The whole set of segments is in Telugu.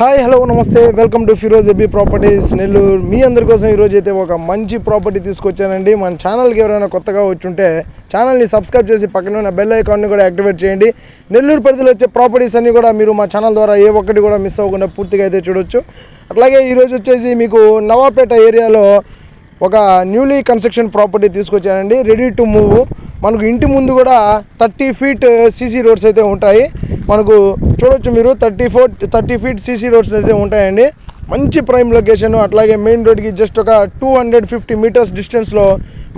హాయ్ హలో నమస్తే. Welcome to Firoz AB properties Nellore. మీ అందరి కోసం ఈరోజు అయితే ఒక మంచి ప్రాపర్టీ తీసుకొచ్చానండి. మన ఛానల్కి ఎవరైనా కొత్తగా వచ్చుంటే ఛానల్ని సబ్స్క్రైబ్ చేసి పక్కన ఉన్న బెల్ ఐకాన్ని కూడా యాక్టివేట్ చేయండి. నెల్లూరు పరిధిలో వచ్చే ప్రాపర్టీస్ అన్నీ కూడా మీరు మా ఛానల్ ద్వారా ఏ ఒక్కటి కూడా మిస్ అవ్వకుండా పూర్తిగా అయితే చూడొచ్చు. అట్లాగే ఈరోజు వచ్చేసి మీకు నవాపేట ఏరియాలో ఒక న్యూలీ కన్స్ట్రక్షన్ ప్రాపర్టీ తీసుకొచ్చానండి. Ready to move. మనకు ఇంటి ముందు కూడా థర్టీ ఫీట్ సీసీ రోడ్స్ అయితే ఉంటాయి. మనకు చూడొచ్చు మీరు. Thirty four thirty feet CC roads అయితే ఉంటాయండి. మంచి ప్రైమ్ లొకేషన్ అట్లాగే మెయిన్ రోడ్కి జస్ట్ ఒక టూ హండ్రెడ్ ఫిఫ్టీ మీటర్స్ డిస్టెన్స్లో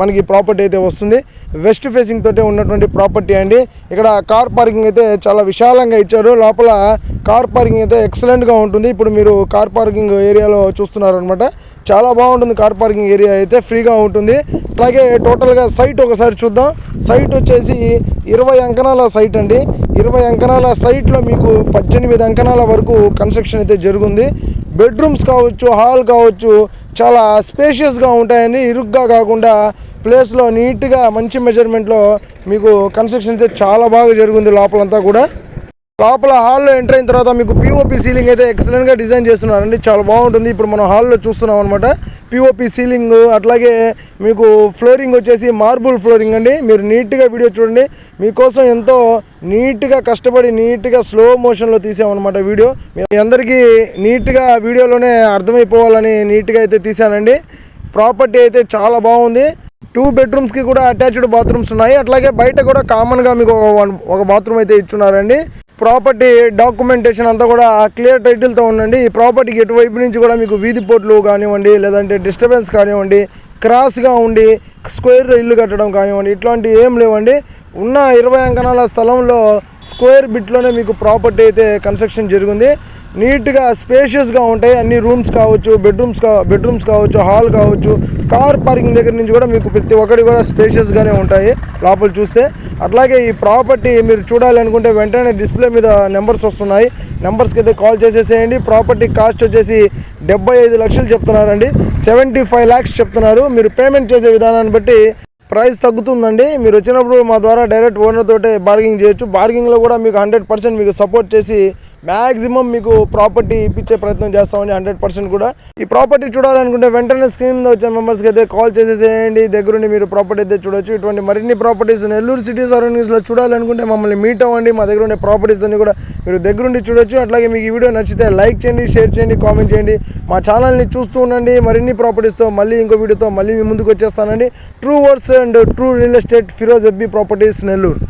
మనకి ప్రాపర్టీ అయితే వస్తుంది. వెస్ట్ ఫేసింగ్ తోటే ఉన్నటువంటి ప్రాపర్టీ అండి. ఇక్కడ కార్ పార్కింగ్ అయితే చాలా విశాలంగా ఇచ్చారు. లోపల కార్ పార్కింగ్ అయితే ఎక్సలెంట్గా ఉంటుంది. ఇప్పుడు మీరు కార్ పార్కింగ్ ఏరియాలో చూస్తున్నారు అనమాట చాలా బాగుంటుంది కార్ పార్కింగ్ ఏరియా అయితే ఫ్రీగా ఉంటుంది. అలాగే టోటల్గా సైట్ ఒకసారి చూద్దాం. సైట్ వచ్చేసి ఇరవై అంకణాల సైట్ అండి. ఇరవై అంకణాల సైట్లో మీకు పద్దెనిమిది అంకణాల వరకు కన్స్ట్రక్షన్ అయితే జరుగుంది. బెడ్రూమ్స్ కావచ్చు హాల్ కావచ్చు చాలా స్పేషియస్గా ఉంటాయని ఇరుగ్గా కాకుండా ప్లేస్లో నీట్గా మంచి మెజర్మెంట్లో మీకు కన్స్ట్రక్షన్ అయితే చాలా బాగా జరుగుంది లోపలంతా కూడా. లోపల హాల్లో ఎంటర్ అయిన తర్వాత మీకు పిఓపి సీలింగ్ అయితే ఎక్సలెంట్గా డిజైన్ చేస్తున్నారండి. చాలా బాగుంటుంది. ఇప్పుడు మనం హాల్లో చూస్తున్నాం అనమాట పిఓపి సీలింగ్ అట్లాగే మీకు ఫ్లోరింగ్ వచ్చేసి మార్బుల్ ఫ్లోరింగ్ అండి. మీరు నీట్గా వీడియో చూడండి. మీకోసం ఎంతో నీట్గా కష్టపడి నీట్గా స్లో మోషన్లో తీసామన్నమాట వీడియో మీ అందరికీ నీట్గా వీడియోలోనే అర్థమైపోవాలని నీట్గా అయితే తీసానండి. ప్రాపర్టీ అయితే చాలా బాగుంది. టూ బెడ్రూమ్స్కి కూడా అటాచ్డ్ బాత్రూమ్స్ ఉన్నాయి. అట్లాగే బయట కూడా కామన్గా మీకు ఒక ఒక బాత్రూమ్ అయితే ఇచ్చున్నారండి. ప్రాపర్టీ డాక్యుమెంటేషన్ అంతా కూడా క్లియర్ టైటిల్తో ఉండండి. ఈ ప్రాపర్టీకి ఎటువైపు నుంచి కూడా మీకు వీధి పోట్లు కానివ్వండి లేదంటే డిస్టర్బెన్స్ కానివ్వండి క్రాస్గా ఉండి స్క్వేర్ ఇల్లు కట్టడం కానివ్వండి ఇట్లాంటివి ఏం లేవండి. ఉన్న ఇరవై అంకణాల స్థలంలో స్క్వేర్ బిట్లోనే మీకు ప్రాపర్టీ అయితే కన్స్ట్రక్షన్ జరిగింది. నీట్గా స్పేషియస్గా ఉంటాయి. అన్ని రూమ్స్ కావచ్చు బెడ్రూమ్స్ కా బెడ్రూమ్స్ కావచ్చు హాల్ కావచ్చు కార్ పార్కింగ్ దగ్గర నుంచి కూడా మీకు ప్రతి ఒక్కటి కూడా స్పేషియస్గానే ఉంటాయి లోపల చూస్తే. అట్లాగే ఈ ప్రాపర్టీ మీరు చూడాలనుకుంటే వెంటనే డిస్ప్లే మీద నెంబర్స్ వస్తున్నాయి. నెంబర్స్కి అయితే కాల్ చేసేసేయండి. ప్రాపర్టీ కాస్ట్ వచ్చేసి డెబ్బై ఐదు లక్షలు చెప్తున్నారండి. సెవెంటీ ఫైవ్ ల్యాక్స్ చెప్తున్నారు. మీరు పేమెంట్ చేసే విధానాన్ని బట్టి ప్రైస్ తగ్గుతుందండి. మీరు వచ్చినప్పుడు మా ద్వారా డైరెక్ట్ ఓనర్ తోటే బార్గింగ్ చేయొచ్చు. బార్గింగ్లో కూడా మీకు హండ్రెడ్ పర్సెంట్ మీకు సపోర్ట్ చేసి మ్యాక్సిమం మీకు ప్రాపర్టీ ఇప్పించే ప్రయత్నం చేస్తామండి హండ్రెడ్ పర్సెంట్ కూడా. ఈ ప్రాపర్టీ చూడాలనుకుంటే వెంటనే స్క్రీన్ మీద వచ్చే మెంబర్స్కి అయితే కాల్ చేసేసేయండి. దగ్గరుండి మీరు ప్రాపర్టీ అయితే చూడొచ్చు. ఇటువంటి మరిన్ని ప్రాపర్టీస్ నెల్లూరు సిటీ సరౌండింగ్స్లో చూడాలనుకుంటే మమ్మల్ని మీట్ అవ్వండి. మా దగ్గర ఉండే ప్రాపర్టీస్ అన్ని కూడా మీరు దగ్గరుండి చూడొచ్చు. అట్లాగే మీకు ఈ వీడియో నచ్చితే లైక్ చేయండి షేర్ చేయండి కామెంట్ చేయండి. మా ఛానల్ని చూస్తూ ఉండండి. మరిన్ని ప్రాపర్టీస్తో మళ్ళీ ఇంకో వీడియోతో మళ్ళీ మీ ముందుకు వచ్చేస్తానండి. True words and true real estate Firoz AB properties Nellore.